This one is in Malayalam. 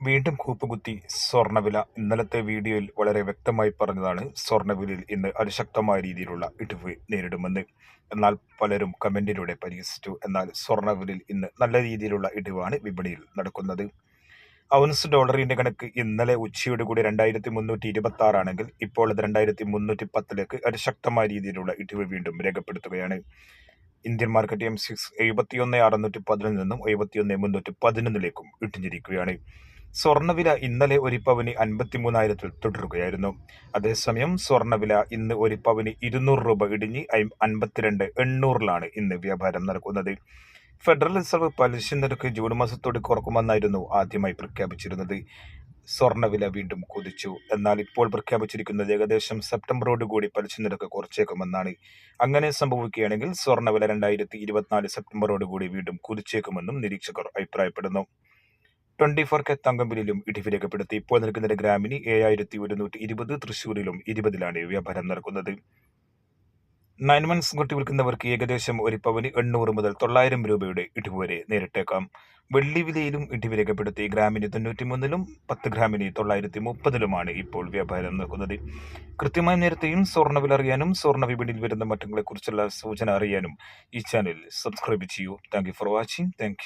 വീണ്ടും കൂപ്പുകുത്തി സ്വർണവില ഇന്നലത്തെ വീഡിയോയിൽ വളരെ വ്യക്തമായി പറഞ്ഞതാണ് സ്വർണവിലയിൽ ഇന്ന് അതിശക്തമായ രീതിയിലുള്ള ഇടിവ് നേരിടുമെന്ന്. എന്നാൽ പലരും കമന്റിലൂടെ പരിഹസിച്ചു എന്നാൽ സ്വർണവിലയിൽ ഇന്ന് നല്ല രീതിയിലുള്ള ഇടിവാണ് വിപണിയിൽ നടക്കുന്നത്. ഔൺസ് ഡോളറിന്റെ കണക്ക് ഇന്നലെ ഉച്ചയോട് കൂടി രണ്ടായിരത്തി മുന്നൂറ്റി ഇരുപത്തി ആറാണെങ്കിൽ ഇപ്പോൾ അത് രണ്ടായിരത്തി മുന്നൂറ്റി പത്തിലേക്ക് അതിശക്തമായ രീതിയിലുള്ള ഇടിവ് വീണ്ടും രേഖപ്പെടുത്തുകയാണ്. ഇന്ത്യൻ മാർക്കറ്റ് എം സിക്സ് എഴുപത്തിയൊന്ന് അറുന്നൂറ്റി പതിനൊന്നിൽ നിന്നും എഴുപത്തിയൊന്ന് മുന്നൂറ്റി പതിനൊന്നിലേക്കും ഇട്ടിഞ്ഞിരിക്കുകയാണ് സ്വർണവില ഇന്നലെ ഒരു പവന് അൻപത്തിമൂന്നായിരത്തിൽ തുടരുകയായിരുന്നു. അതേസമയം സ്വർണവില ഇന്ന് ഒരു പവന് ഇരുന്നൂറ് രൂപ ഇടിഞ്ഞ് അൻപത്തിരണ്ട് എണ്ണൂറിലാണ് ഇന്ന് വ്യാപാരം നടക്കുന്നത്. ഫെഡറൽ റിസർവ് പലിശ നിരക്ക് ജൂൺ മാസത്തോട് കുറക്കുമെന്നായിരുന്നു ആദ്യമായി പ്രഖ്യാപിച്ചിരുന്നത്. സ്വർണവില വീണ്ടും കുതിച്ചു. എന്നാൽ ഇപ്പോൾ പ്രഖ്യാപിച്ചിരിക്കുന്നത് ഏകദേശം സെപ്റ്റംബറോട് കൂടി പലിശ നിരക്ക് കുറച്ചേക്കുമെന്നാണ്. അങ്ങനെ സംഭവിക്കുകയാണെങ്കിൽ സ്വർണവില രണ്ടായിരത്തി ഇരുപത്തിനാല് സെപ്റ്റംബറോട് കൂടി വീണ്ടും കുതിച്ചേക്കുമെന്നും നിരീക്ഷകർ അഭിപ്രായപ്പെടുന്നു. ട്വന്റി ഫോർ കെ തങ്കമ്പിലും ഇടിവ് രേഖപ്പെടുത്തി. ഇപ്പോൾ നിൽക്കുന്ന ഗ്രാമിന് ഏഴായിരത്തി ഒരുന്നൂറ്റി ഇരുപത് തൃശ്ശൂരിലും ഇരുപതിലാണ് വ്യാപാരം നടക്കുന്നത്. നയൻ മന്ത്സ് കൊട്ടി വിൽക്കുന്നവർക്ക് ഏകദേശം ഒരു പവന് എണ്ണൂറ് മുതൽ തൊള്ളായിരം രൂപയുടെ ഇടിവ് വരെ നേരിട്ടേക്കാം. വെള്ളി വിലയിലും ഇടിവ് രേഖപ്പെടുത്തി. ഗ്രാമിന് തൊണ്ണൂറ്റി മൂന്നിലും പത്ത് ഗ്രാമിന് തൊള്ളായിരത്തി മുപ്പതിലുമാണ് ഇപ്പോൾ വ്യാപാരം നടക്കുന്നത്. കൃത്യമായ നേരത്തെയും സ്വർണവില അറിയാനും സ്വർണ വിപണിയിൽ വരുന്ന മാറ്റങ്ങളെക്കുറിച്ചുള്ള സൂചന അറിയാനും ഈ ചാനൽ സബ്സ്ക്രൈബ് ചെയ്യൂ. Thank for watching thank